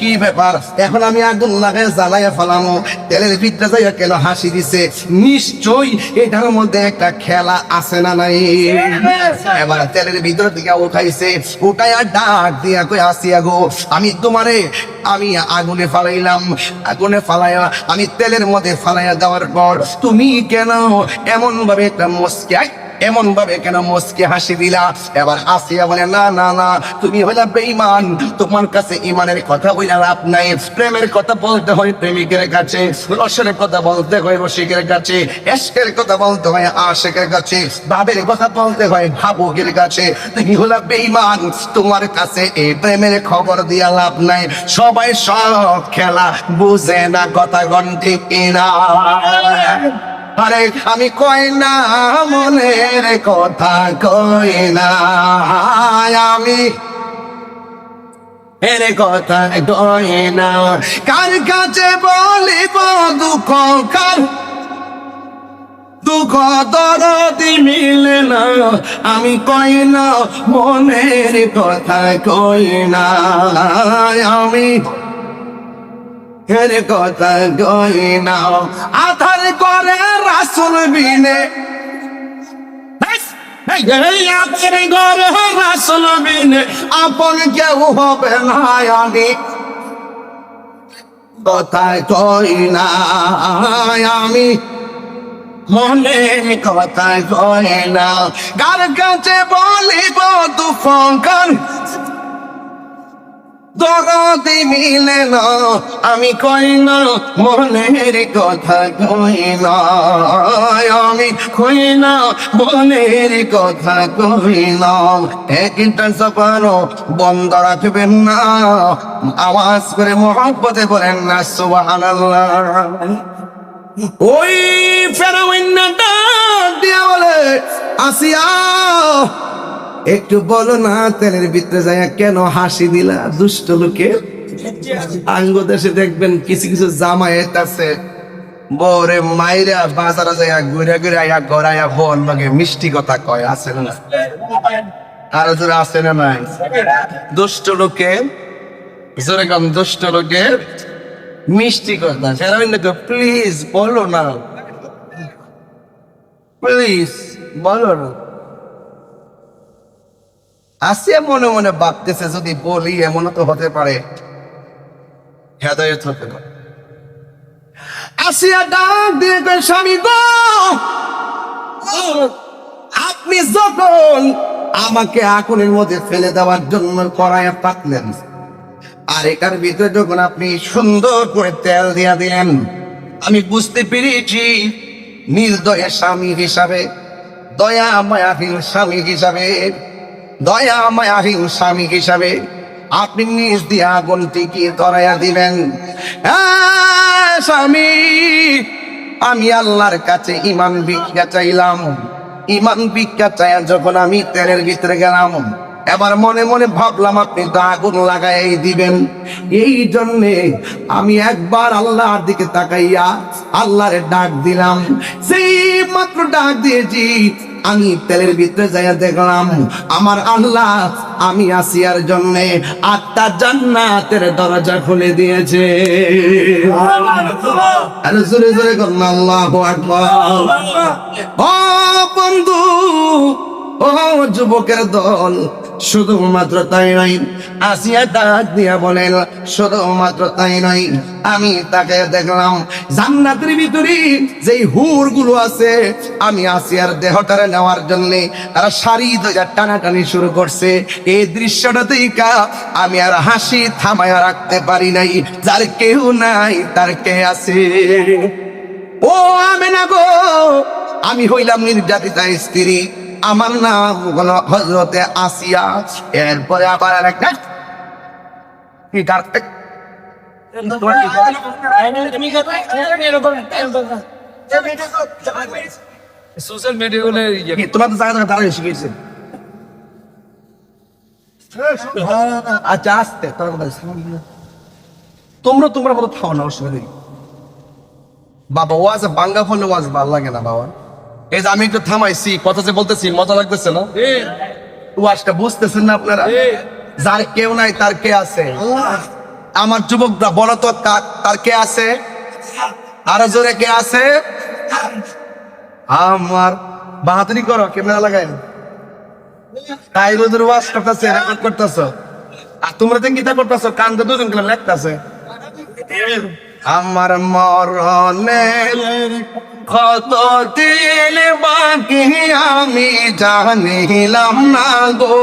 কি ব্যাপার? এখন আমি আগুন জ্বালাইয়া তেলের ভিতরে হাসি দিছে? এটার মধ্যে একটা খেলা আছে না নাই? এবার তেলের দিকে উঠাইছে দিয়া আমি তোমারে, আমি আগুনে ফালাইলাম। আগুনে ফালাইয়া আমি তেলের মধ্যে ফালাইয়া দেওয়ার পর, তুমি কেন এমন ভাবে একটা মস্কে এমন ভাবে কেন মুসকে হাসি দিলা? এবার আসিয়া বলে, না না না, তুমি হইলা বেঈমান। তোমার কাছে ইমানের কথা বইলা লাভ নাই। প্রেমের কথা বলতে হয় প্রেমিকের কাছে, রসের কথা বলতে হয় রসিকের কাছে, এসকের কথা বলতে হয় আশেকের কাছে ভাবের কথা বলতে হয় ভাবুকের কাছে। তুমি হইলা বেঈমান, তোমার কাছে এই প্রেমের খবর দিয়া লাভ নাই। সবাই সব খেলা বুঝে না, কথা গন্ঠি কিনা? আরে, আমি কই না, মনের কথা কই না। আমি এর কথা কই না। কার কাছে বলিব দুঃখ, কার? দুঃখ দরদি মিলে না। আমি কই না, মনের কথা কই না। আমি এর কথা কই না আধার করে রাসুল বিনে আপন কেউ হবে না আমি। কথা কই না আমি? মনে কথা কই না? কার কাছে বলিব তুফান দরদি মিলে না, আমি কই না মনের কথা কই না আমি কই না মনের কথা কই না একটা সপানো বন্ধ রাখবেন না, আওয়াজ করে মহব্বতে বলেন না, সুবহানাল্লাহ। ওই দিয়া বলে, আসিয়া একটু বলো না, তেলের ভিতরে যায় কেন হাসি দিলা, দুষ্ট লোকে? আঙ্গ দেশে দেখবেন কিছু কিছু জামায়াত আছে বরে মাইরা বাজারে যায় ঘুরে ঘুরে আয়া গড়াইয়া বল লগে মিষ্টি কথা কয়, আছে না আর জোরে আছে না নাই? দুষ্ট লোকে, জোরে কম দুষ্ট লোকে মিষ্টি কথা সেটা প্লিজ বলো না। প্লিজ বলো না। আসিয়া মনে মনে ভাবতেছে, যদি বলি এমনও তো হতে পারে, হেদায়ত হতে পারে। আসিয়া ডাক দিয়ে স্বামী গো, আপনি যখন আমাকে আগুনের মধ্যে ফেলে দেওয়ার জন্য করায় পাতলেন আর এটার ভিতরে যখন আপনি সুন্দর করে তেল দিয়া দিলেন, আমি বুঝতে পেরেছি নির্দয়ের স্বামী হিসাবে, দয়া মায়াহীন স্বামী হিসাবে দয়া মায়াহীন স্বামী হিসাবে আপনি নিজ দিয়ে আগুনটি কি ধরাইয়া দিবেন। স্বামী, আমি আল্লাহর কাছে ইমান ভিক্ষা চাইলাম। ইমান ভিক্ষা চাইয়া যখন আমি তেলের ভিতরে গেলাম, এবার মনে মনে ভাবলাম, আপনি তো আগুন লাগাই দিবেন। এই জন্যে আমি একবার আল্লাহর দিকে তাকাইয়া আল্লাহরে ডাক দিলাম। সেই মাত্র ডাক দিয়েছি আমি তেলের ভিতরে যাইয়া দেখলাম, আমার আল্লাহ আমি আসিয়ার জন্য আত্মা জান্নাতের দরজা খুলে দিয়েছে। আরে জোরে জোরে আল্লাহ ও বন্ধু যুবকের দল, শুধুমাত্র তাই নয়, আসিয়া ডাক দিয়া বলেন, শুধুমাত্র তাই নয়, আমি তাকে দেখলাম, জান্নাতের ভিতরে যেই হুরগুলো আছে, আমি আসিয়ার দেহটারে নেওয়ার জন্য তারা সারি দইয়া টানাটানি শুরু করছে। এই দৃশ্যটা দেখা আমি আর হাসি থামায়া রাখতে পারি নাই, যার কেউ নাই, তার কে আছে? ও আমি না গো, আমি হইলাম নির্যাতিতা স্ত্রী। আমার নাম হলো হজরতে আসিয়া। এরপরে আবার আর একটা কি ডাক্তার সোশ্যাল মিডিয়া কি তোমার তো জায়গা দাঁড়ায় আচ্ছা আসতে তোমরা তোমরা মতো খাও না অসুবিধা বাবা ওয়াজ বাঙ্গা ফলে ওয়াজ ভালো লাগে না বাবা। এই যে আমি একটু থামাইছি কথা যে বলতেছি মজা লাগতেছে না? ওয়াজটা বুঝতেছেন না আপনারা? যার কেউ নাই তার কে আছে? আমার যুবকরা বলো তো তার কে আছে? আরও জোরে কে আছে? আমার বাহাদুরি করো ক্যামেরা লাগাই তাই রোদের ওয়াশ করতেছে রেকর্ড করতেছ। আর তোমরা তো গীতা করতেছ কান তো দুজন করে লেখতেছে। আমার মরণে কত দিন বাকি আমি জানিলাম না গো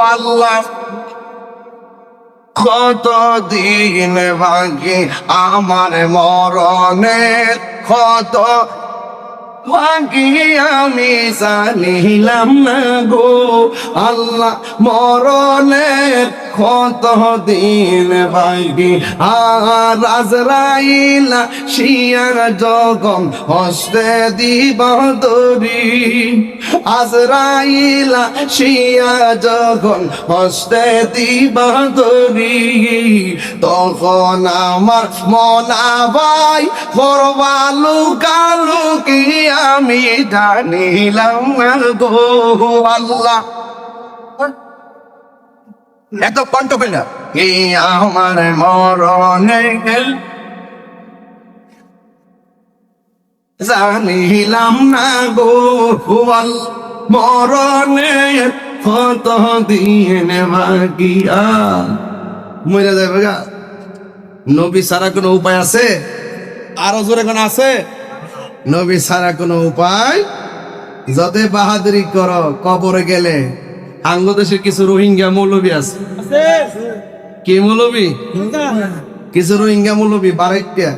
আল্লাহ। কত দিন বাকি আমার মরণে, কত বাকি আমি জানিলাম না গো, আল্লাহ, মরণের কত দিন বাকি আর আজরাইলা শিয়া জগম হস্তে দিব দরি। আজরাইলা শিয়া যখন হস্তে দিব দরি। তখন আমার মনা ভাই করবালু কালু কি আমি জানিলাম গো আল্লাহ। এত কণ্ঠ পেল কি আমার মরণে জানিলাম না গো আল মরণে কত দিন বাকিয়া মরে যাবে গা। নবী সারা কোনো উপায় আছে? আরও জোরে কোন আছে? নবী সারা কোনো উপায়? যতে বাহাদুরি কর, কবরে গেলে বাংলাদেশের কিছু রোহিঙ্গা মৌলবী আছে। কি মৌলবী? কিছু রোহিঙ্গা মৌলবী বারাইটিয়া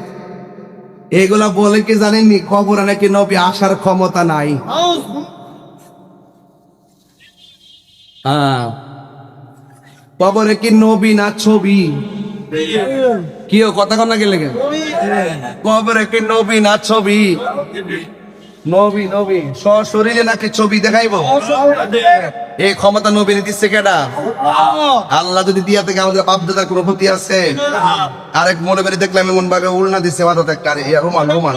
এগুলা বলে কি জানেননি? কবরে নাকি নবী আসার ক্ষমতা নাই। হ্যাঁ। কবরে কি নবী না ছবি? কি ও কথা কন না গেলে? কবরে কি নবী না ছবি? নবী নবী। সশরীরে নাকি ছবি দেখাইব? এই ক্ষমতা নবীর দিচ্ছে কেডা আল্লাহ। যদি দিয়া থেকে আমাদের বাপ দাদার কোনো ক্ষতি আছে? আরেক মনে করে দেখলাম এমন ভাবে উল্না দিচ্ছে মাথাতে একটা আরে ইয়া রুমাল রুমাল।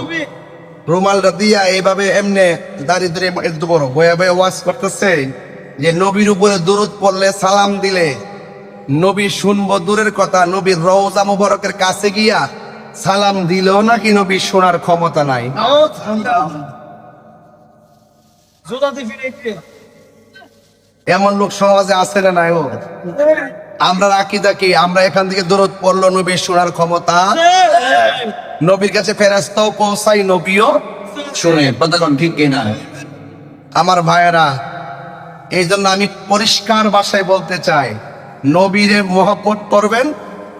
রুমালটা দিয়া এইভাবে এমনে দাঁড়িয়ে দাঁড়িয়ে একটু বড় বয়া বয়া ওয়াজ করতেছে যে নবীর উপরে দূরত পড়লে সালাম দিলে। নবী শুনব দূরের কথা নবীর রওজা মুবারকের কাছে গিয়া সালাম দিলেও নাকি নবী শোনার ক্ষমতা নাই? এমন লোক সমাজে আছে না নাই ও? আমরা রাখি দেখি আমরা এখান থেকে দূরত পড়ল নবীর শোনার ক্ষমতা? নবীর কাছে ফেরাস্তাও পৌঁছাই নবীও শুনে। কতক্ষণ ঠিক কিনা? আমার ভাইয়েরা এই জন্য আমি পরিষ্কার ভাষায় বলতে চাই নবীরে মহব্বত করবেন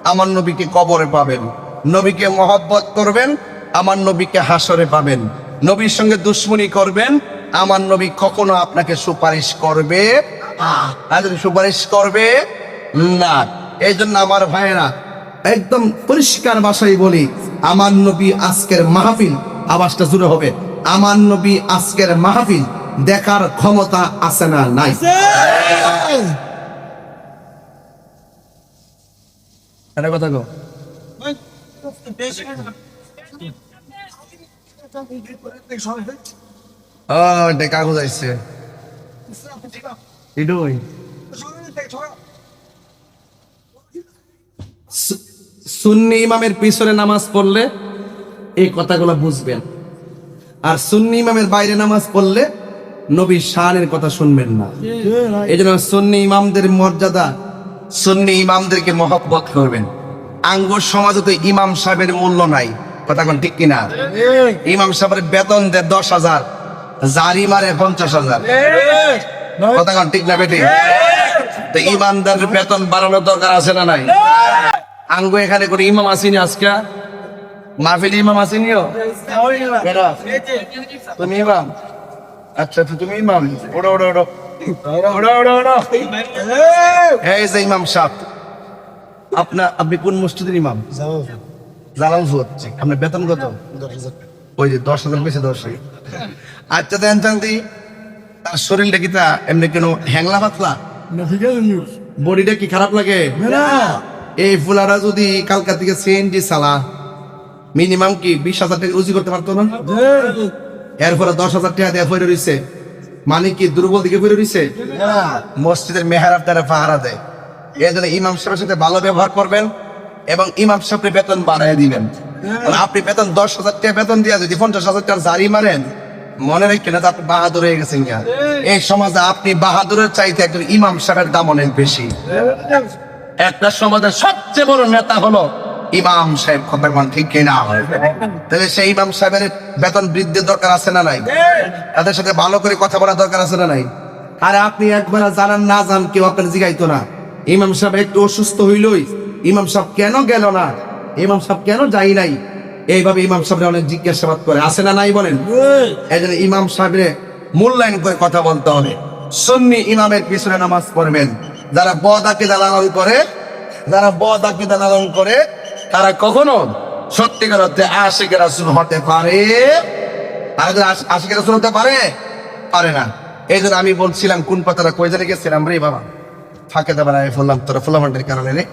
আমার নবীকে কবরে পাবেন। নবীকে মহব্বত করবেন আমার নবীকে হাসরে পাবেন। নবীর সঙ্গে দুশ্মনী করবেন আমার নবী কখনো আপনাকে সুপারিশ করবে? যদি সুপারিশ করবে? না। এই জন্য আমার ভাইয়েরা একদম পরিষ্কার ভাষায় বলি আমার নবী আজকের মাহফিল আওয়াজটা জুড়ে হবে। আমার নবী আজকের মাহফিল দেখার ক্ষমতা আছে না নাই? এটা কথা গো এটা কাগজ সুন্নি ইমামের পিছনে নামাজ পড়লে এই কথাগুলো বুঝবেন। আর সুন্নি ইমামের বাইরে নামাজ পড়লে নবী শানের কথা শুনবেন না। এই জন্য সুন্নি ইমামদের মর্যাদা সুন্নি ইমামদেরকে মহব্বত করবেন। আঙ্গুর সমাজে তো ইমাম সাহেবের মূল্য নাই। কথা কোন ঠিক কিনা? ইমাম সাহেবের বেতন দেয় দশ হাজার। জারি মারে পঞ্চাশ হাজার। কথা কোন, ঠিক না বেটি ইমানদারের বেতন বাড়ানোর দরকার আছে না নাই? আঙ্গু এখানে করে ইমাম আসিনি আজকে? মাহফিল ইমাম আসিনিও? তুমি ইমাম? আচ্ছা তো তুমি ইমাম? ওড়ো ওড়ো ওড়ো। ইমাম সাহেব আপনার আপনি কোন মসজিদের ইমাম? জালালপুর। আপনার বেতন কত? ওই যে দশ হাজার বেশি দশ আচ্ছা দেন চান্দি তার শরীরটা কি তা এমনি কেন হ্যাংলা পাতলা? বডিটা কি খারাপ লাগে? এই ফুলারা যদি কালকা থেকে সিএনজি চালা মিনিমাম কি বিশ হাজার টাকা রুজি করতে পারতো না? এরপরে দশ হাজার টাকা দেওয়া পড়ে রয়েছে মানে কি দুর্বল দিকে পড়ে রয়েছে মসজিদের মেহারাব দ্বারা পাহারা দেয়। এই জন্য ইমাম সাহেবের সাথে ভালো ব্যবহার করবেন এবং ইমাম সাহেবের বেতন বাড়ায় দিবেন। কারণ আপনি বেতন দশ হাজার টাকা বেতন দিয়ে যদি পঞ্চাশ হাজার টাকা জারি মারেন মনে রাখেন আপনি বাহাদুর হয়ে গেছেন। এই। সমাজে আপনি বাহাদুরের চাইতে একজন ইমাম সাহেবের দাম অনেক বেশি। একটা সমাজের সবচেয়ে বড় নেতা হলো ইমাম সাহেব কথা কোন ঠিক কিনা তাহলে সেই ইমাম সাহেবের বেতন বৃদ্ধির দরকার আছে না নাই? তাদের সাথে ভালো করে কথা বলার দরকার আছে না নাই? আরে আপনি একবার জানান না জান কেউ আপনার জিগাইতো না। ইমাম সাহেব একটু অসুস্থ হইলই। ইমাম সাহেব কেন গেল না? ইমাম সাহেব কেন যাই নাই? এইভাবে ইমাম সাহেব অনেক জিজ্ঞাসাবাদ করে। আসে না নাই বলেন? এই। জন্য ইমাম সাহেবের মূল্যায়ন করে কথা বলতে হবে। সুন্নি ইমামের পিছনে নামাজ পড়বেন। যারা বদ আকিদা লালন করে যারা বদ আকিদা লালন করে তারা কখনো সত্যিকার অর্থে আশিকের রাসূল হতে পারে? তারা যদি আশ- আশিকের রাসূল হতে পারে? পারে না। এই জন্য আমি বলছিলাম কোন পাতাটা কই জানে গেছিলাম রে বাবা। ফাঁকে দেবার আমি ফুললাম তোরা ফুলামান্ডের কারণে রে।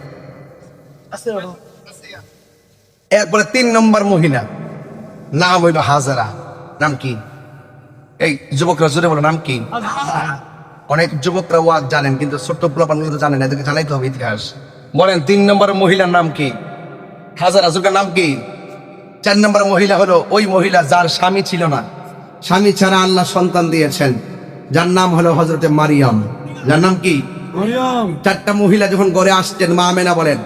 এরপরে তিন নম্বর মহিলা নাম হইল হাজারা। নাম কি? এই যুবকরা জোরে বলো নাম কি? অনেক যুবকরা ওয়াজ জানেন কিন্তু ছোট্ট পোলাপানগুলো তো জানেন এদেরকে জানাইতে হবে ইতিহাস। বলেন তিন নম্বর মহিলার নাম কি? হাজারা যুগের নাম কি? চার নম্বর মহিলা হলো ওই মহিলা যার স্বামী ছিল না। স্বামী ছাড়া আল্লাহ সন্তান দিয়েছেন। যার নাম হলো হজরতে মারিয়াম। যার নাম কি? চারটা মহিলা যখন ঘরে আসছেন মা আমেনা বলেন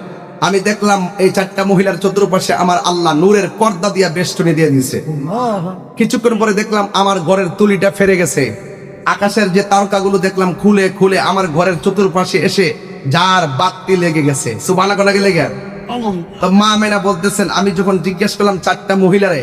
আমি দেখলাম এই চারটা মহিলার চতুর্পাশে আমার আল্লাহ নূরের পর্দা দিয়া বেষ্টনী দিয়ে দিয়েছে। কিছুক্ষণ পরে দেখলাম আমার ঘরের তুলিটা ফেরে গেছে। আকাশের যে তারকাগুলো দেখলাম খুলে খুলে আমার ঘরের চতুর্পাশে এসে যার বাতি লেগে গেছে। সুবানা কোনা লেগে? তো মা আমেনা বলতেছেন আমি যখন জিজ্ঞেস করলাম চারটা মহিলারে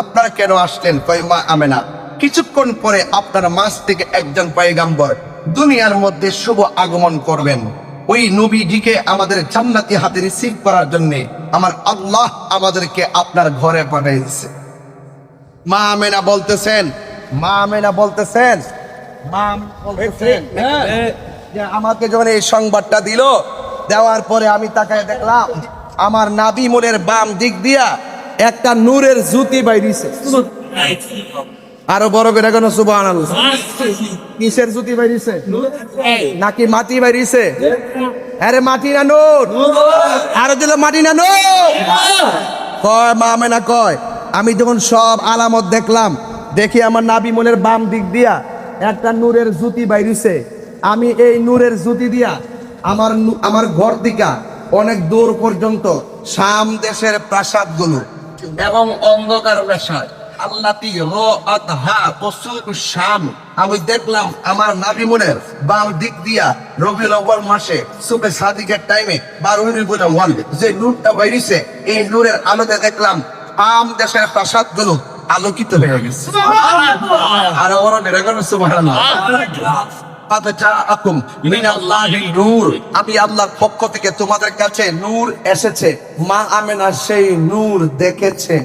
আপনারা কেন আসলেন? কয় মা আমেনা কিছুক্ষণ পরে আপনার মাস থেকে একজন পয়গাম্বর দুনিয়ার মধ্যে শুভ আগমন করবেন। ওই নবীজিকে আমাদের জান্নাতি হাতে রিসিভ করার জন্য আমার আল্লাহ আমাদেরকে আপনার ঘরে পাঠিয়েছে মা আমেনা বলতেছেন মা আমেনা বলতেছেন মা আমেনা বলতেছেন যে আমাকে যখন এই সংবাদটা দিল দেওয়ার পরে আমি তাকায় দেখলাম আমার নাবি মোড়ের বাম দিক দিয়া একটা নূরের জুতি বাইরিছে। আরও বড় করে কেন? সুবাহ কিসের জুতি বাইরিছে? নাকি মাটি বাইরিছে? আরে মাটি না নূর। আরও দিল মাটি না নূর। কয় মা মেনা কয় আমি যখন সব আলামত দেখলাম দেখি আমার নাবি মনের বাম দিক দিয়া একটা নূরের জুতি বাইরিছে। আমি এই নূরের জুতি দিয়া আমার আমার ঘর দিকা অনেক দূর পর্যন্ত শাম দেশের প্রাসাদগুলো এবং অন্ধকার প্রাসাদ। আল্লাতি রাত হা কসুর শাম। আমি দেখলাম আমার নাবি মনের বাম দিক দিয়া আউয়াল মাসে সুবে সাদিকের টাইমে ওয়ান যে নূরটা বাইরিছে এই নূরের আলোতে দেখলাম আম দেশের প্রাসাদগুলো আলোকিত হয়ে গেছে। আর ওরা সুবহানাল্লাহ। আমি আল্লাহর পক্ষ থেকে তোমাদের কাছে নূর এসেছে। মা আমেনা সেই নূর দেখেছে।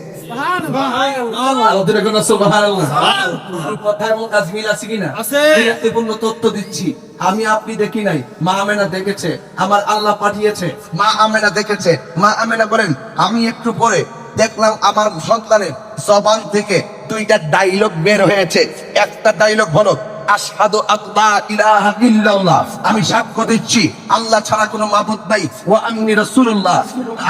আমি আপনি দেখি নাই মা আমেনা দেখেছে আমার আল্লাহ পাঠিয়েছে মা আমেনা দেখেছে। মা আমেনা বলেন আমি একটু পরে দেখলাম আমার সন্তানের সবান থেকে দুইটা ডাইলগ বের হয়েছে। একটা ডাইলগ হলো আশহাদু আল্লা ইলাহা ইল্লাল্লাহ। আমি সাক্ষ্য দিচ্ছি, আল্লাহ ছাড়া কোনো মাবুদ নাই। ও আন্নী রাসূলুল্লাহ।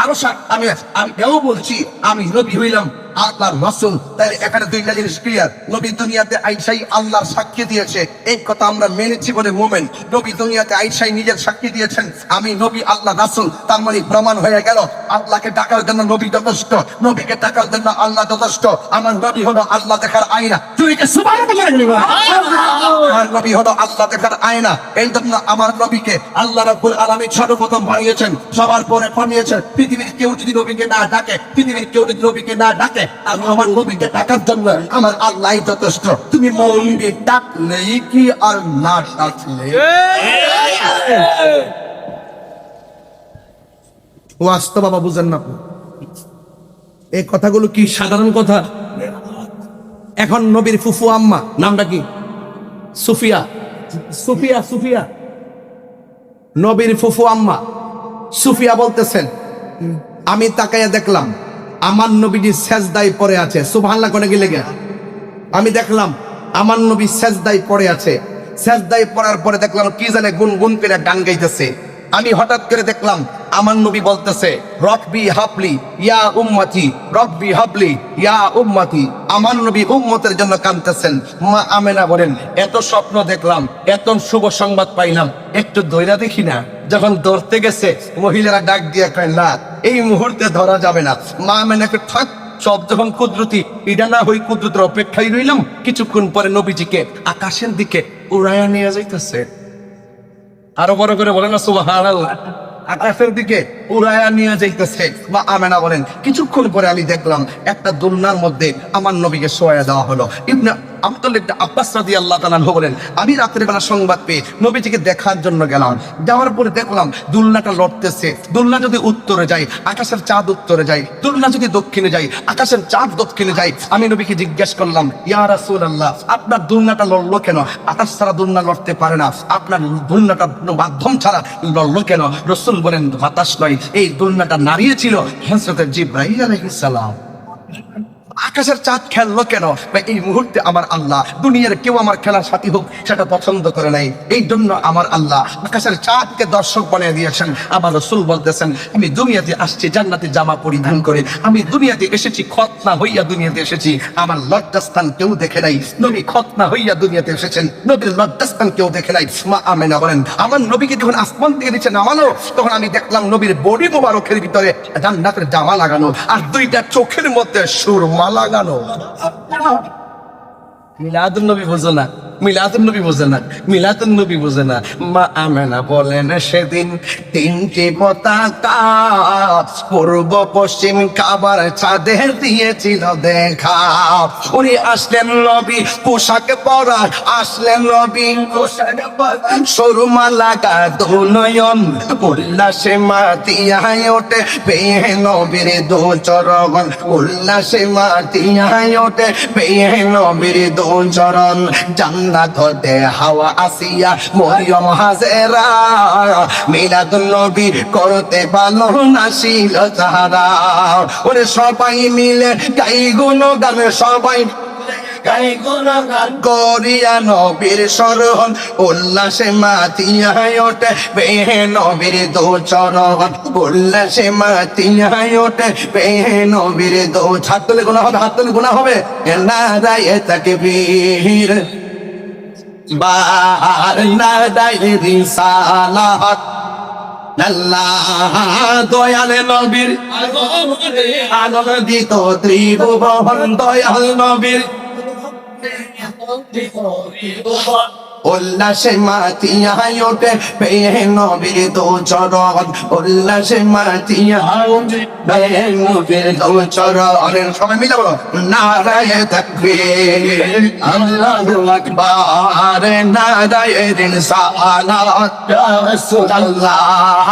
আরও আমি আমি এও বলছি, আমি নবী হইলাম। আল্লাহর রাসূল তাই এখানে দুইটা জিনিস ক্লিয়ার নবী দুনিয়াতে আইসাই আল্লাহর সাক্ষী দিয়েছে। এই কথা আমরা মেনেছি বলে মোমেন। নবী দুনিয়াতে আইসাই নিজের সাক্ষী দিয়েছেন। আমি নবী আল্লাহ রাসূল। তার মানে প্রমাণ হয়ে গেল। আল্লাহকে ডাকার জন্য নবী যথেষ্ট। নবীকে ডাকার জন্য আল্লাহ যথেষ্ট। আমার নবী হলো আল্লাহ দেখার আয়না। তুই আমার নবী হলো আল্লাহ দেখার আয়না। এই জন্য আমার নবীকে আল্লাহ রাব্বুল আলামিন সর্বপ্রথম বানিয়েছেন। সবার পরে বানিয়েছেন। পৃথিবীর কেউ যদি নবীকে না ডাকে, পৃথিবীর কেউ যদি নবীকে না ডাকে আমি আমার নবীকে ডাকার জন্য আমার আল্লাহই যথেষ্ট। তুমি ডাকলেই কি আর না ডাকলে? ওয়াস্তব বাবা, বুঝেন না এই কথাগুলো কি সাধারণ কথা? এখন নবীর ফুফু আম্মা, নামটা কি? সুফিয়া। সুফিয়া সুফিয়া। নবীর ফুফু আম্মা, সুফিয়া বলতেছেন, আমি তাকাইয়া দেখলাম আমার নবীজি সেজদাই পড়ে আছে। সুভাল্লা কোনে গেলে গে আমি দেখলাম, আমার নবী সেজদাই পড়ে আছে। সেজদাই পড়ার পরে দেখলাম, কি জানে গুনগুন গুন করে গান গাইতেছে। আমি হঠাৎ করে দেখলাম আমার নবী বলতেছে, রব্বি হাবলি, ইয়া উম্মতি, রব্বি হাবলি, ইয়া উম্মতি। আমার নবী উম্মতের জন্য কাঁদতেছেন। মা আমেনা বলেন, এত স্বপ্ন দেখলাম, এত শুভ সংবাদ পাইলাম, একটু দৈরা দেখি না। যখন ধরতে গেছে, মহিলারা ডাক দিয়ে কয়, না, এই মুহূর্তে ধরা যাবে না। মা আমেনাকে ঠাক সব যখন কুদরতি, এটা না হই কুদরতের অপেক্ষায় রইলাম। কিছুক্ষণ পরে নবীজিকে আকাশের দিকে উড়াইয়া নিয়ে যাইতেছে। আরও বড় করে বলে না, সুবহানাল্লাহ। আকাশের দিকে উড়াইয়া নিয়ে যাইতেছে। বা আমেনা বলেন, কিছুক্ষণ পরে আমি দেখলাম একটা দোলনার মধ্যে আমার নবীকে সোয়া দেওয়া হলো। ইবনে আব্দুল্লাহ ইবনে আব্বাস রাদিয়াল্লাহু তাআলা বলেন, আমি রাতের বেলা সংবাদ পেয়ে নবীজিকে দেখার জন্য গেলাম। যাওয়ার পরে দেখলাম দুলনাটা লড়তেছে। দুলনা যদি উত্তরে যায়, আকাশের চাঁদ উত্তরে যায়। দুলনা যদি দক্ষিণে যায়, আকাশের চাঁদ দক্ষিণে যায়। আমি নবীকে জিজ্ঞেস করলাম, ইয়া রাসূলুল্লাহ, আপনার দুলনাটা লড়লো কেন? আকাশ ছাড়া দুলনা লড়তে পারে না। আপনার দুলনাটা মাধ্যম ছাড়া লড়লো কেন? রসুল বলেন, বাতাস নয়। এই দুলনাটা নাড়িয়েছিল হযরত জিব্রাইল আলাইহিস সালাম। আকাশের চাঁদ খেললো কেন? এই মুহূর্তে আমার আল্লাহ, দুনিয়ার কেউ আমার খেলার সাথী হোক, সেটা পছন্দ করে নাই। এই জন্য আমার আল্লাহ আকাশের চাঁদকে দর্শক বানিয়ে দিয়েছেন। আমার রসুল বলতেছেন, আমি দুনিয়াতে আসছি, জান্নাতে জামা পরিধান করে। আমি দুনিয়াতে এসেছি খতনা হইয়া দুনিয়াতে এসেছি। আমার লজ্জাস্থান কেউ দেখে নাই। নবী খতনা হইয়া দুনিয়াতে এসেছেন। নবীর লজ্জাস্থান কেউ দেখে নাই। মা আমেনা বলেন, আমার নবীকে যখন আসমান থেকে নিচে নামানো তখন আমি দেখলাম নবীর বডি মোবারকের ভিতরে জান্নাতের জামা লাগানো। আর দুইটা চোখের মধ্যে সুরমা লাগানো। মিলাদ নবী বোঝো না? মিলাদুন নবী বোঝে না, মিলাদুন নবী বোঝে না। মা আমেনা বলেন, সেদিন তিনটি পতাকা পূর্ব পশ্চিম কাবার চাঁদে দিয়েছিল দেখা। উনি আসলেন নবী, পোশাক পরা, আসলেন নবী, পোশাক সরুমা লাগা দুনয়ন, উল্লাসে মাতিয়ায় ওঠে পেয়ে নবীর দু চরণ, উল্লাসে মাতিয়ায় ওঠে পেয়ে নবীর দু চরণ। জান্নাত হতে হাওয়া আসিয়া মরিয়ম হাজেরা। মিলাদুন নবী করতে পারল না ছিল তাহারা ওরে সবাই মিলে গাই গুণ গানে সবাই করিয়া নবীর স্মরণ উল্লাসে মাতিয়ায় বেহে নবীর দো চরণ। উল্লাসে মাতিয়ায় ওঠে বেহে নবীর দো হাত তুলে গুণা হবে, হাত তুলে গুণা হবে। না রায় তাকে বীর বার না রায় রিসালাত দয়ালে নবীর। আনন্দিত ত্রিভুবন দয়াল নবীর। উল্লাসে মাতিয়ায় ওঠে পেয়ে নবীর দো চরণ উল্লাসে মাতিয়ায় পেয়ে নবীর দো চরণ সবাই মিলে বলো, নারায় তাকবীর, আল্লাহু আকবার, নারায় রিসালাত, ইয়া রাসূলুল্লাহ,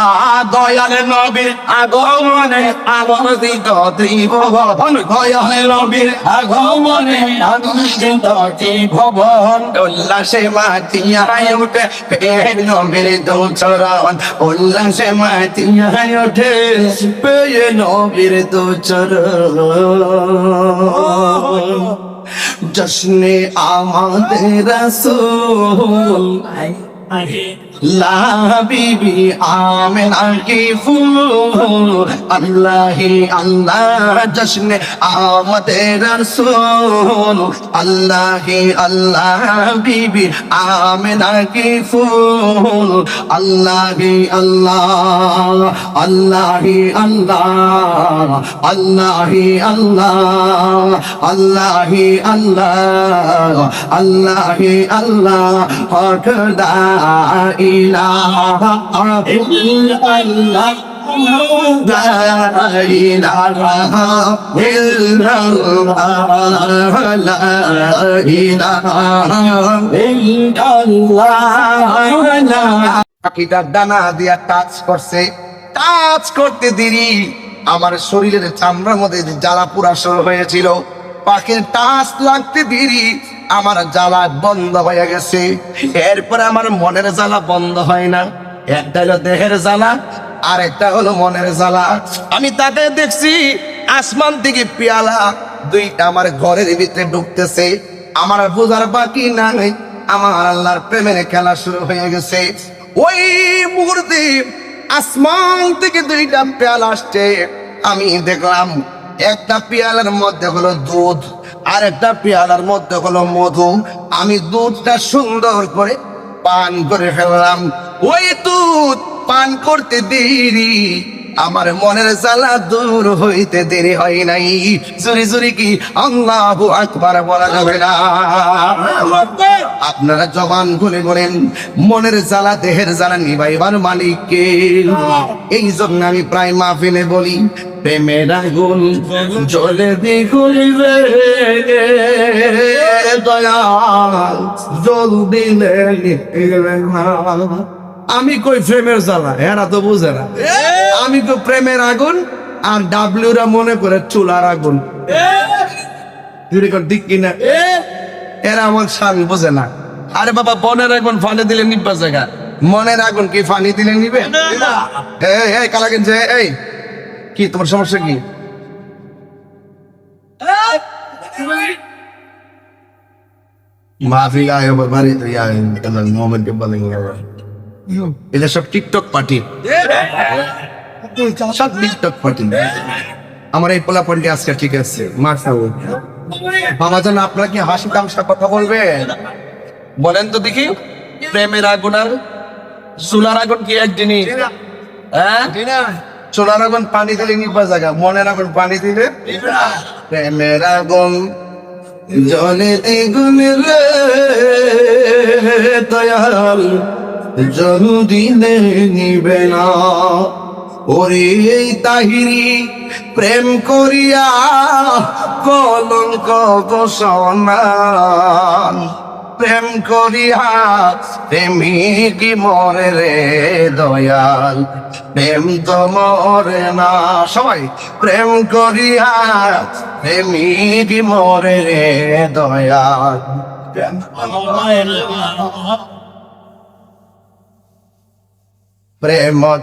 দয়াল নবীর আগমনে আগমনিত ত্রিভুবন দয়াল নবীর আগমনে আগমনিত ত্রিভুবন উল্লাসে মাতিয়ায় ওঠে পেল মেরে দৌচরণ উল্লাসে মাতিয়ায় ওঠে পেল মেরে দৌচরণ জশ্নে আমাদের রাসূল আহে লাবিবি আমেনা কি ফুল আল্লাহি আল্লাহ জশ্নে আমদে রসুল আল্লাহি আল্লাহ বিবি আমেনা কি ফুল আল্লাহি আল্লাহ আল্লাহি আল্লাহ আল্লাহি আল্লাহ আল্লাহি আল্লাহ আল্লাহি আল্লাহ হকদাই ইলাহা ইল্লাল্লাহ لا إله إلا الله لا إله إلا الله পাখিটার ডানা দিয়া টাচ করছে টাচ করতে দেরি আমার শরীরের চামড়ার মধ্যে যে জ্বালা পুরা শুরু হয়েছিল পাখির টাচ লাগতে দেরি, আমার জ্বালা বন্ধ হয়ে গেছে। এরপরে আমার মনের জ্বালা বন্ধ হয় না। একটা হলো দেহের জ্বালা আর একটা হলো মনের জ্বালা। আমি তাকে দেখছি আসমান থেকে পেয়ালা, দুইটা আমার ঘরের ভিতরে ঢুকতেছে। আমার বোঝার বাকি নাই, আমার আল্লাহর প্রেমের খেলা শুরু হয়ে গেছে। ওই মুহূর্তে আসমান থেকে দুইটা পেয়াল আসছে। আমি দেখলাম একটা পেয়ালার মধ্যে হলো দুধ, আর একটা পেয়ালার মধ্যে হলো মধু। আমি দুধটা সুন্দর করে পান করে ফেললাম। ওই দুধ পান করতে দেরি আমার মনের জ্বালা দূর হইতে দেরি হয় নাই। চুরি চুরি কি আল্লাহ আকবার বলা যাবে না। আপনারা জবান খুলে বলেন, মনের জ্বালা দেহের জ্বালা নিবাইবার মালিককে এই জন্য আমি প্রায় মাহফিলে বলি, প্রেমের আগুন জ্বলে দ্বিগুণে দয়াল জল দিলে। আমি কই প্রেমের জ্বালা? এরা তো বুঝে না। আমি তো প্রেমের আগুন আর ডাব্লিউরা মনে করে চুলার আগুন। ঠিক কিনা এরা আমার শান বোঝে না। আরে বাবা বনের আগুন ফানে দিলে নিব্বা জায়গা। মনের আগুন কি ফানি দিলে নিবে? এই কালা কিনছে এই। কি তোমার সমস্যা কি? মাফি আয় বাড়ি তো ইয়া মোহাম্মদ কে বলেন এটা সব টিকটক পার্টি। সব টিকটক পার্টি। আমার এই পোলাপনটি আজকে ঠিক আছে। মার খাব বাবা জান, আপনারা কি হাসি তামসা কথা বলবে বলেন তো দেখি। প্রেমের আগুন আর চুলার আগুন কি এক জিনিস? হ্যাঁ? চুলার আগুন পানি দিলে নিবা জায়গা, মনের আগুন পানি দিলে প্রেমের আগুন। জলে দ্বিগুণ রে, দয়াল। জল দিলে নিবে না, ওরে তাহিরি প্রেম করিয়া কলঙ্ক গোসমান প্রেম করিয়া প্রেমিক মরে রে দয়াল, প্রেম তো মরে না। সবাই, প্রেম করিয়া প্রেমিক মরে রে দয়াল। প্রেম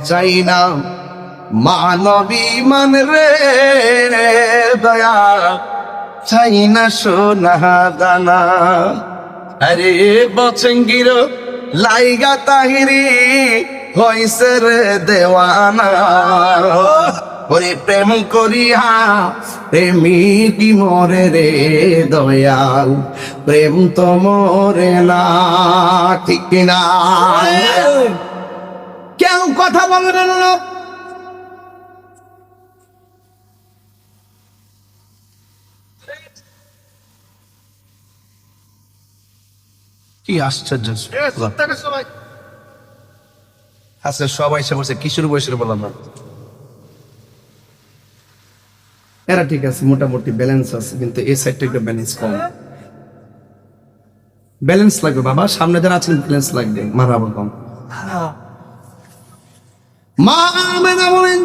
চাই না, মানবী মান রে, দয়া চাই না সোনা দানা। আরে বচঙ্গির লাইগা তাহিরি হইছে রে দেওয়ানা। ওরে প্রেম করিয়া প্রেমিক মরে রে দয়াল, প্রেম তো মরে না, ঠিক না কেউ কথা বলবে না কি আশ্চর্য আচ্ছা সবাই এসে বলছে কিশোর বয়সের বললাম না। এরা ঠিক আছে মোটামুটি ব্যালেন্স আছে কিন্তু এই সাইডটা একটু ব্যালেন্স কম। ব্যালেন্স লাগবে বাবা সামনে যারা আছেন ব্যালেন্স লাগবে মারাবো কম। মা বলেন,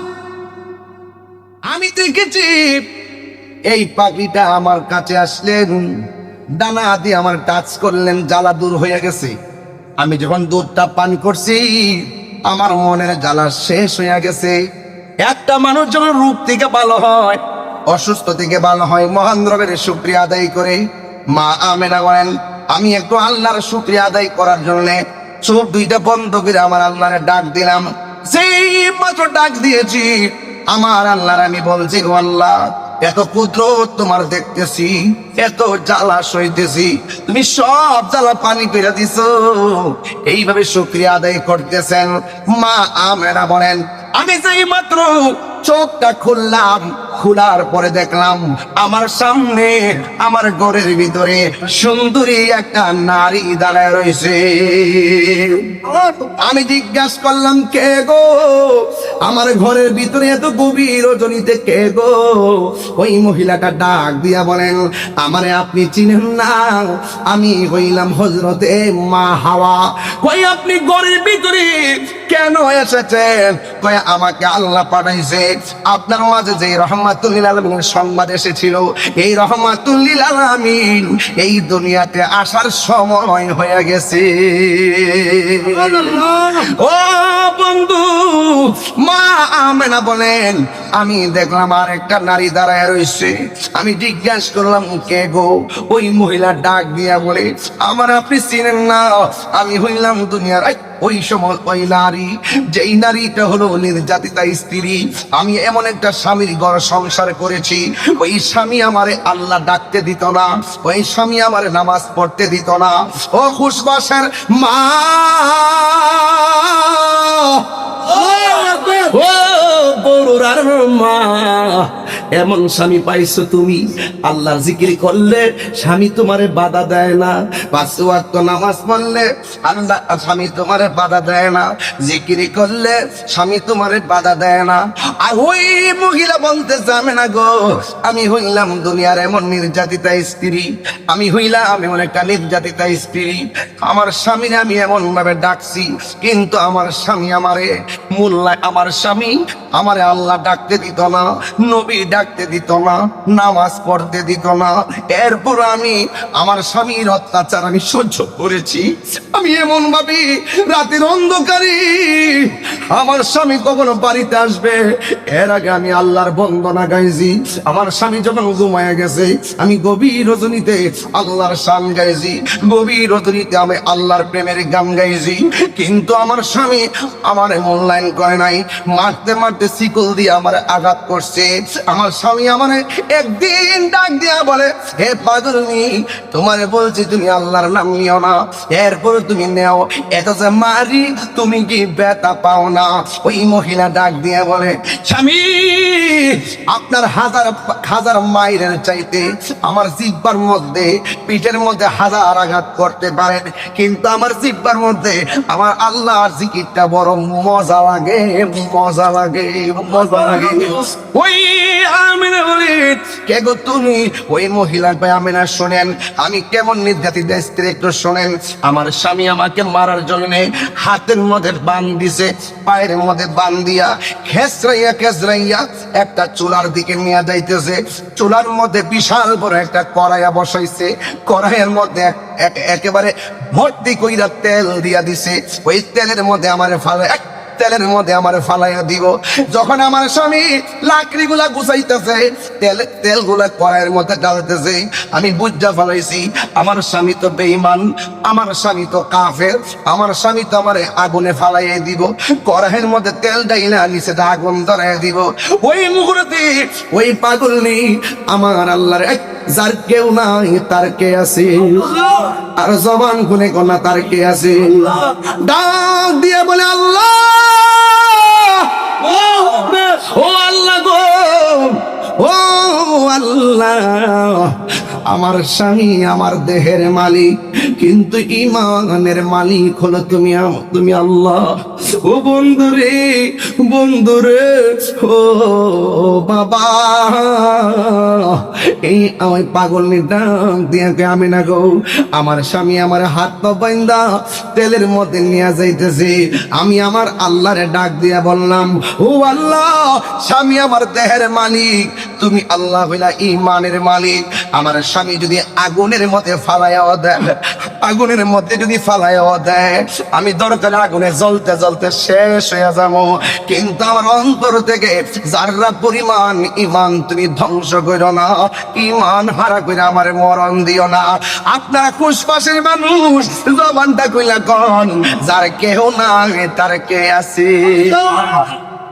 আমি দেখেছি, এই পাখিটা আমার কাছে আসলেন, ডানা দিয়ে আমার টাচ করলেন, জ্বালা দূর হয়ে গেছে। আমি যখন দুধটা পান করছি, আমার মনের জ্বালা শেষ হয়ে গেছে। একটা মানুষ যখন রূপ থেকে ভালো হয়, অসুস্থ থেকে ভালো হয়, মহান রবের আদায় করে, মা আমেনা বলেন, আমি একটু আল্লাহর শুক্রিয়া আদায় করার জন্য চোখ দুইটা বন্ধ করে আমার আল্লাহরে ডাক দিলাম। সেই মাত্র ডাক দিয়েছি, আমার আল্লাহর আমি বলছি গো আল্লাহ, এত পুত্র তোমার দেখতেছি, এত জ্বালা সইতেছি, তুমি সব জ্বালা পানি পেরে দিছ। এইভাবে শুক্রিয়া আদায় করতেছেন। মা, আমেরা বলেন, আমি যেই মাত্র চোখটা খুললাম, খোলার পরে দেখলাম আমার সামনে, আমার ঘরের ভিতরে সুন্দরী একটা নারী দাঁড়ায় রয়েছে। আমি জিজ্ঞাসা করলাম, কে গো? আমার ঘরের ভিতরে এত গভীর রজনীতে কে গো? ওই মহিলাটা ডাক দিয়া বলেন, আমারে আপনি চিনেন না। আমি হইলাম হজরতে মা হাওয়া। কই আপনি ঘরের ভিতরে কেন এসেছেন? কই আমাকে আল্লাহ পাঠাইছে আপনার মাঝে যে রহমাতুল্লিল আলমিনের সংবাদ এসেছিল এই রহমাতুল্লিল আলমিন এই দুনিয়াতে আসার সময় হয়ে গেছে। ও বন্ধু মা আমেনা বলেন আমি দেখলাম আর একটা নারী দাঁড়ায় রয়েছে। আমি জিজ্ঞাসা করলাম কে গো? ওই মহিলা ডাক দিয়া বলে আমার আপনি চিনেন না আমি হইলাম দুনিয়ার ওই সময় ওই নারী, যেই নারীটা হলো নির্যাতিতা স্ত্রী, আমি এমন একটা স্বামীর ঘর সংসার করেছি। ওই স্বামী আমারে আল্লাহ ডাকতে দিত না, ওই স্বামী আমারে নামাজ পড়তে দিত না। ও খুশবাসের মা! ও বড়ুরার মা! এমন স্বামী পাইছো তুমি? আল্লাহ জিকির করলে স্বামী তোমারে বাধা দেয় না। পাঁচ ওয়াক্ত নামাজ পড়লে আল্লাহ স্বামী তোমারে বাধা দেয় না। জিকির করলে স্বামী তোমারে বাধা দেয় না। আর ওই মহিলা বলতে যাবে না গো, আমি হইলাম দুনিয়ার এমন নির্যাতিতা স্ত্রী। আমি হইলাম এমন একটা নির্যাতিতা স্ত্রী। আমার স্বামীর আমি এমন ভাবে ডাকছি, কিন্তু আমার স্বামী আমারে মোল্লা আমার স্বামী আমারে আল্লাহ ডাকতে দিত না। নবী ডাকতে দিত না, নামাজ পড়তে দিত না। এরপর আমি আমার স্বামীর অত্যাচার আমি সহ্য করেছি। আমি এমন ভাবি রাতের অন্ধকারে আমার স্বামী কখনো বাড়িতে আসবে, এর আগে আমি আল্লাহর বন্দনা গাইছি। আমার স্বামী যখন ঘুমায় গেছে, আমি গভীর রজনীতে আল্লাহর শান গাইছি। গভীর রজনীতে আমি আল্লাহর প্রেমের গান গাইছি। কিন্তু আমার স্বামী আমার মূল্যায়ন করে নাই, মারতে মারতে শিকল দিয়ে আমার আঘাত করছে। আমার স্বামী আমার একদিন ডাক দিয়া বলে, হে পাগলনি তোমারে বলছি তুমি আল্লাহর নাম নিও না। এরপর তুমি নেও। এত যে মারি, তুমি কি ব্যথা পাও না? ওই মহিলা ডাক দিয়া বলে, স্বামী আপনার হাজার হাজার মাইলের চাইতে আমার জিব্বার মধ্যে, পিঠের মধ্যে হাজার আঘাত করতে পারেন, কিন্তু আমার জিব্বার মধ্যে আমার আল্লাহর জিকিরটা বড় মজা লাগে মজা লাগে মজা লাগে। ওই আমিনা বলি কে গো তুমি? ওই মহিলা ভাই আমিনা শোনেন, আমি কেমন নির্যাতিত স্ত্রী একটু শোনেন, আমার স্বামী আমাকে মারার জন্য হাতের মধ্যে বান দিছে, পায়ের মধ্যে বান দিয়া, খেসরাইয়া খেসরাইয়া একটা চুলার দিকে নিয়ে যাইতেছে। চুলার মধ্যে বিশাল বড় একটা কড়াইয়া বসাইছে। কড়াইয়ের মধ্যে এক- এক- একেবারে ভর্তি কইরা তেল দিয়া দিছে। ওই তেলের মধ্যে আমার ফালে এক তেলের মধ্যে আমার ফালাইয়া দিব। যখন আমার স্বামী লাকড়ি গুলা গুছাইতেছে, তেল তেলগুলা কড়াইয়ের মধ্যে ডালতেছে আমি বুঝা ফেলাইছি, আমার স্বামী তো বেইমান আমার স্বামী তো কাফের, আমার স্বামী তো আমার আগুনে ফালাইয়া দিব, কড়াইয়ের মধ্যে তেল ডাইলা নিচে আগুন ধরাই দিব। ওই মুহূর্তে ওই পাগলনি আমার আল্লাহর এক যার কেউ নাই, তার কে আছে? আর জবান খুলে কোনা তার কে আছে? ডাক দিয়ে বলে, আল্লাহ! ও আল্লাহ গো ও আল্লাহ। আমার স্বামী আমার দেহের মালিক, কিন্তু ইমানের মালিক হলো তুমি তুমি আল্লাহ। ও বন্ধুরে বন্ধুরে, ও বাবা, এই আমার পাগল নিদাম দিয়ে আমি না গো? আমার স্বামী আমার হাত পা বাইন্দা, তেলের মধ্যে নিয়ে যাইতেছে। আমি আমার আল্লাহরে ডাক দিয়া বললাম, ও আল্লাহ, স্বামী আমার দেহের মালিক, তুমি আল্লাহ ইমানের মালিক। আমার স্বামী যদি আগুনের মধ্যে ফালাইয়া দেয়, আগুনের মধ্যে যদি ফালাইয়া দেয়, আমি দরকার আগুনে জ্বলতে জ্বলতে শেষ হয়ে যাব। কিন্তু আমার অন্তর থেকে যারা পরিমাণ ইমান তুমি ধ্বংস করো না ইমান হারা করে আমার মরণ দিও না। আপনারা খুশপাশের মানুষ, জবানটা কইলা কন, যার কেহ না তার কে আছে?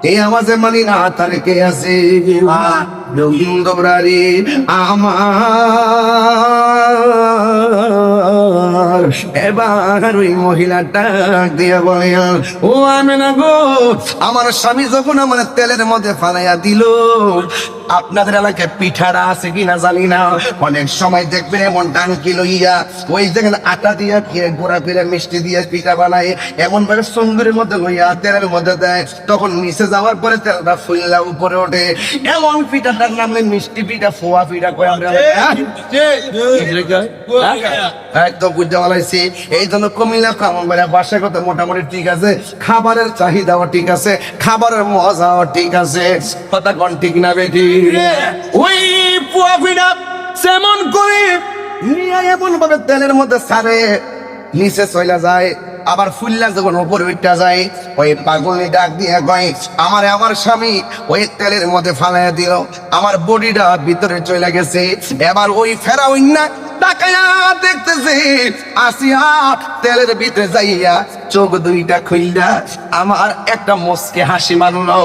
এই আমাজে মানি না তার কে আছে আমার। এবার ওই মহিলাটা দিয়ে বলে ও আমি না গো আমার স্বামী যখন আমার তেলের মধ্যে ফালাইয়া দিল আপনাদের এলাকায় পিঠাটা আছে কিনা জানি না অনেক সময় দেখবেন এমন টানকি লইয়া ওই দেখেন আটা দিয়া খেয়ে ঘোরা ফিরে মিষ্টি দিয়ে পিঠা বানায় এমন ভাবে সুন্দরের মধ্যে লইয়া তেলের মধ্যে দেয় তখন নিচে যাওয়ার পরে তেলটা ফুললা উপরে ওঠে এমন পিঠাটার নামে মিষ্টি পিঠা ফোয়া পিঠা কয় আমরা বুঝতে পারছি এই জন্য কুমিল্লা কামবাড়া বাসায় কত মোটামুটি ঠিক আছে। খাবারের চাহিদাও ঠিক আছে খাবারের মজাও ঠিক আছে। কথা কোন ঠিক না বেটি? ওই পুয়া পিঠা যেমন করে নিয়ে এমন ভাবে তেলের মধ্যে সারে নিচে চলে যায়। আবার ফুল্লা যখন উপরে উঠা যায়, ওই পাগলি ডাক দিয়ে গয় আমার আমার স্বামী ওই তেলের মধ্যে ফালাইয়া দিল, আমার বডিটা ভিতরে চলে গেছে, এবার ওই ফেরা না তাকায়া দেখতেছে, আসিয়া তেলের ভিতরে যাইয়া চোখ দুইটা খুললা আমার একটা মস্কে হাসি মারলো।